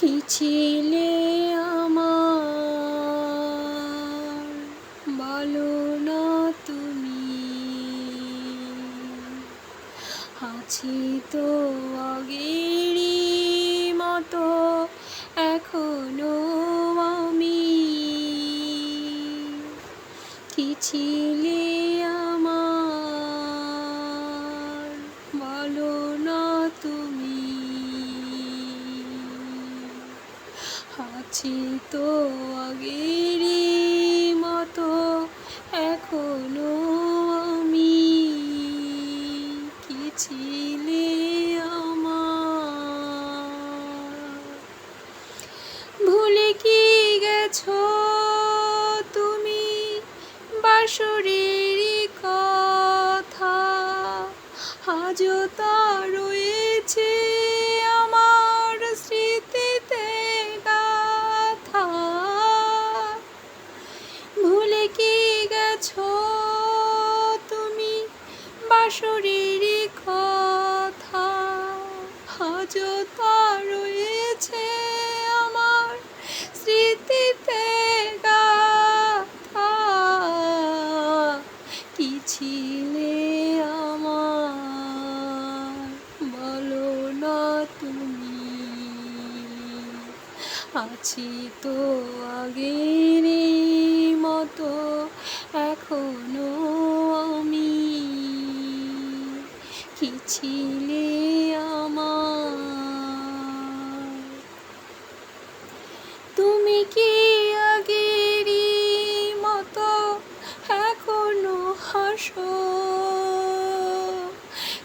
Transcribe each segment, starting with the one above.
কি ছিলে আমার। বলো না তুমি। আছি তো আগেরই মতো, এখনও আমি। কি ছিলে আমার? বলো না তুমি। আছি তো আগেরই মতো, এখনও আমি কি ছিলে আমার? ভুলে কি গেছো তুমি বাসরের কথা? আজও তা বাসরের কথা। আজও তা রয়েছে আমার স্মৃতিতে গাথা। কি ছিলে আমার? বলো না তুমি। আছি তো আগের কি আমার তুমি কি আগেরই মতো এখনও হাসো?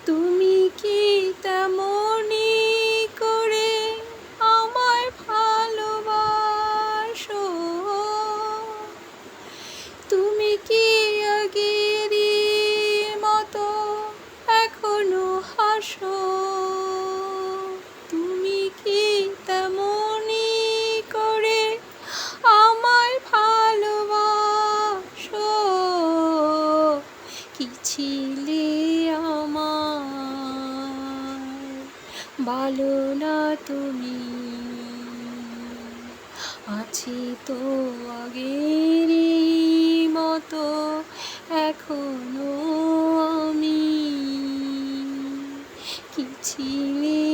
তুমি কি তেমনি করে আমায় ভালোবাসো? তুমি কি হাসো তুমি কি তেমনি করে আমায় ভালোবাসো? কি ছিলে আমার? বলো না তুমি? আছি তো আগেরই মতো, এখনও sini.